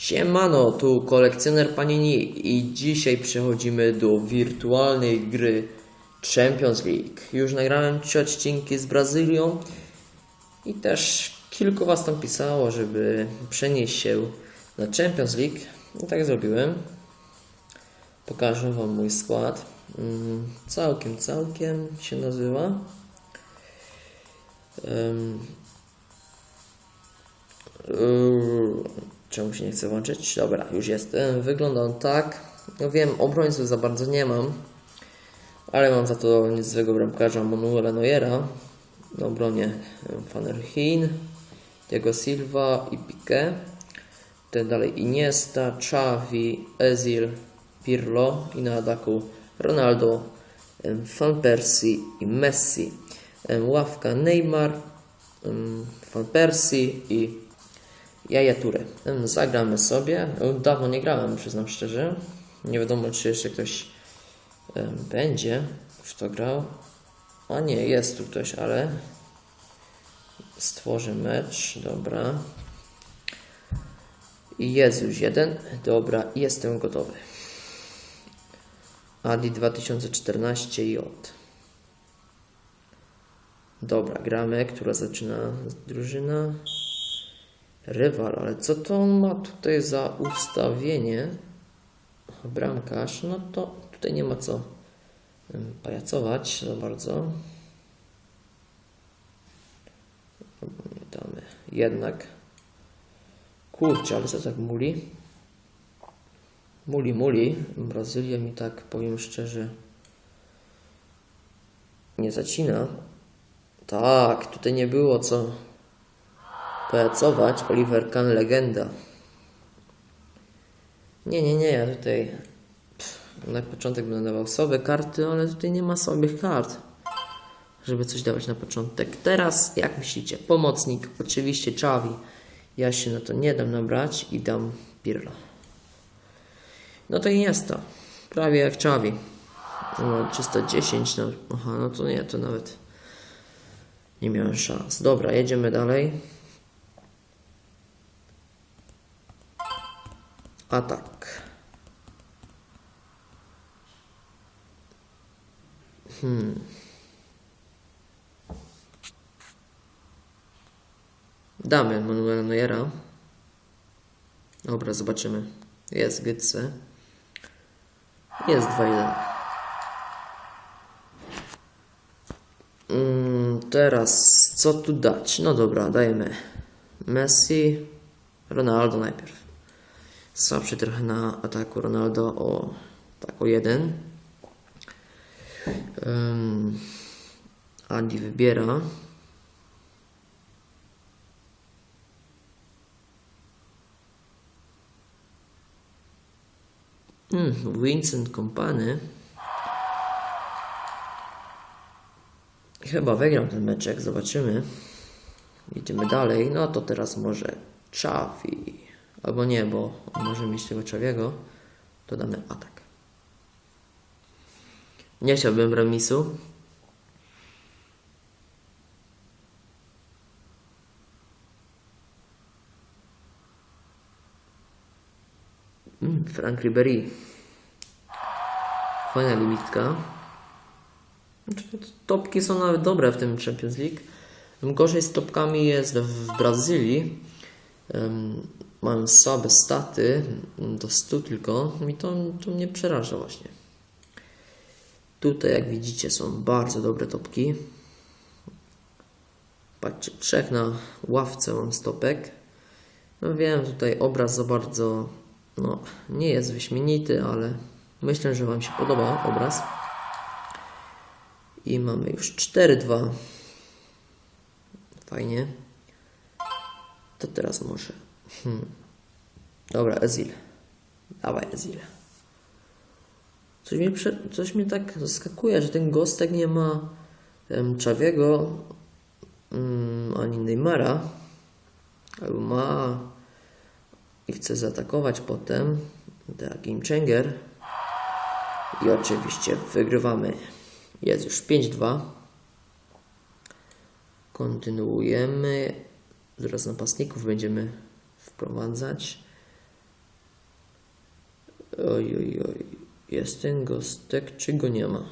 Siemano, tu kolekcjoner Panini i dzisiaj przechodzimy do wirtualnej gry Champions League. Już nagrałem trzy odcinki z Brazylią i też kilku was tam pisało, żeby przenieść się na Champions League. I tak zrobiłem. Pokażę wam mój skład. Mm, Całkiem, całkiem się nazywa. Yy, Czemu się nie chce włączyć? Dobra, już jestem. Wygląda on tak. No wiem, obrońców za bardzo nie mam. Ale mam za to niezłego bramkarza Manuela Neuera. Na obronie Heen, Diego Silva i Piqué. Ten dalej Iniesta, Xavi, Ezil, Pirlo i na ataku Ronaldo, Van Persie i Messi. Ławka Neymar, Van Persie i Jaja Ture. Em, Zagramy sobie. Dawno nie grałem, przyznam szczerze. Nie wiadomo, czy jeszcze ktoś będzie w to grał. A nie, jest tu ktoś, ale stworzę mecz. Dobra. Jest już jeden. Dobra, jestem gotowy. Adi 2014J. Dobra, gramy. Która zaczyna drużyna? Rywal, ale co to on ma tutaj za ustawienie? Bramkarz, no to tutaj nie ma co pajacować za bardzo. Damy jednak. Kurczę, ale co tak muli? Muli, muli. Brazylia mi tak, powiem szczerze, nie zacina. Tak, tutaj nie było co pajacować. Oliver Kahn, legenda. Nie, nie, nie, ja tutaj pff, na początek będę dawał sobie karty, ale tutaj nie ma sobie kart, żeby coś dawać na początek. Teraz, jak myślicie, pomocnik, oczywiście Czawi. Ja się na to nie dam nabrać i dam Pirlo. No to i jest to. Prawie jak Czawi. No, 310, no, aha, no to nie, to nawet nie miałem szans. Dobra, jedziemy dalej. Atak. Hmm. Damy Manuela Neuera. Dobra, zobaczymy. Jest Gytse. Jest 2-1. Mm, teraz co tu dać? No dobra, dajemy Messi, Ronaldo najpierw. Słabszy trochę na ataku Ronaldo o tak o jeden. Um, Adi wybiera. Hmm, Vincent Kompany. Chyba wygram ten meczek, zobaczymy. Idziemy dalej. No to teraz może Czawi. Albo nie, bo może mieć tego Czawiego. To damy atak. Nie chciałbym remisu. Mm, Frank Ribery. Fajna limitka. Znaczy, Topki są nawet dobre w tym Champions League. Gorzej z topkami jest w Brazylii. Mają słabe staty, do 100 tylko. I to, to mnie przeraża właśnie. Tutaj, jak widzicie, są bardzo dobre topki. Patrzcie, trzech na ławce mam stopek. No wiem, tutaj obraz za bardzo no, nie jest wyśmienity, ale myślę, że Wam się podoba obraz. I mamy już 4-2. Fajnie. To teraz może. Hmm. Dobra, Ezil. Dawaj, Ezil. Coś mnie. Coś mnie tak zaskakuje, że ten Gostek nie ma um, Czawiego um, ani Neymara. Albo ma i chce zaatakować potem. Tak, Game Changer. I oczywiście wygrywamy. Jest już 5-2. Kontynuujemy. Zaraz napastników będziemy wprowadzać. Oj, oj, oj. Jest ten gostek, czy go nie ma?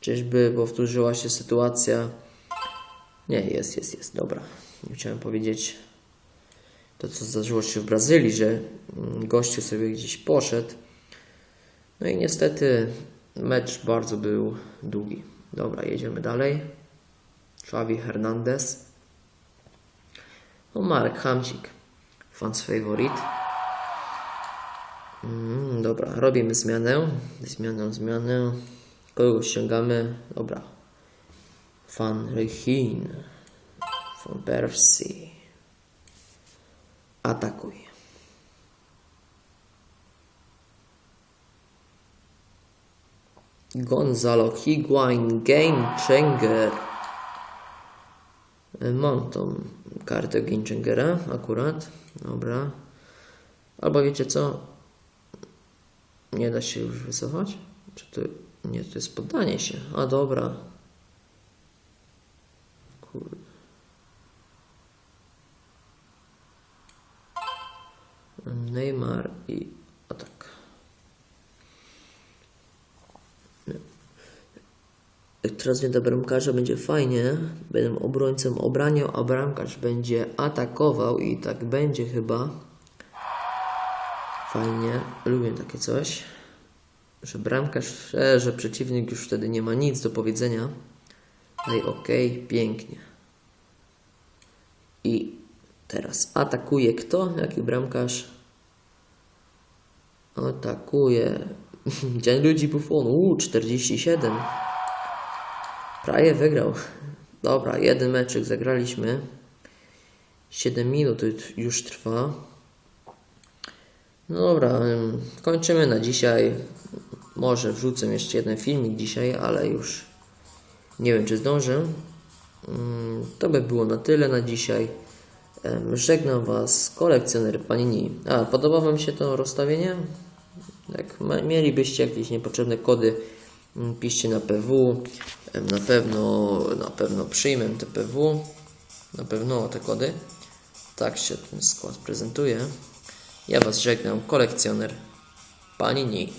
Czyżby powtórzyła się sytuacja? Nie, jest, jest, jest, dobra. Nie chciałem powiedzieć to, co zdarzyło się w Brazylii, że gościu sobie gdzieś poszedł. No i niestety mecz bardzo był długi. Dobra, jedziemy dalej. Xavi Hernandez. No Marek Hamcik. Fans favorite. Mm, dobra, robimy zmianę. Zmianę, zmianę. Kogo ściągamy? Dobra. Van Rychin. Van Persie. Atakuj. Gonzalo Higuain Game Changer. Mam tą kartę Game Changera akurat. Dobra. Albo wiecie co? Nie da się już wycofać? Czy to... Nie, to jest poddanie się. A dobra. Kurde. Neymar i atak. Jak teraz nie da bramkarza, będzie fajnie. Będę obrońcą obraniał, a bramkarz będzie atakował i tak będzie chyba. Fajnie. Lubię takie coś. Że bramkarz, e, że przeciwnik już wtedy nie ma nic do powiedzenia. No i okej, pięknie. I teraz atakuje kto? Jaki bramkarz? Atakuje. Gianluigi Buffon. Uuu, 47. Prawie wygrał. Dobra, jeden meczyk zagraliśmy. 7 minut już trwa. No dobra, ym, kończymy na dzisiaj. Może wrzucę jeszcze jeden filmik dzisiaj, ale już nie wiem, czy zdążę. Ym, To by było na tyle na dzisiaj. Żegnam Was, kolekcjoner Panini. A, podoba Wam się to rozstawienie? Jak mielibyście jakieś niepotrzebne kody, mm, piszcie na PW. Na pewno, na pewno przyjmę te PW. Na pewno te kody. Tak się ten skład prezentuje. Ja Was żegnam, kolekcjoner Panini.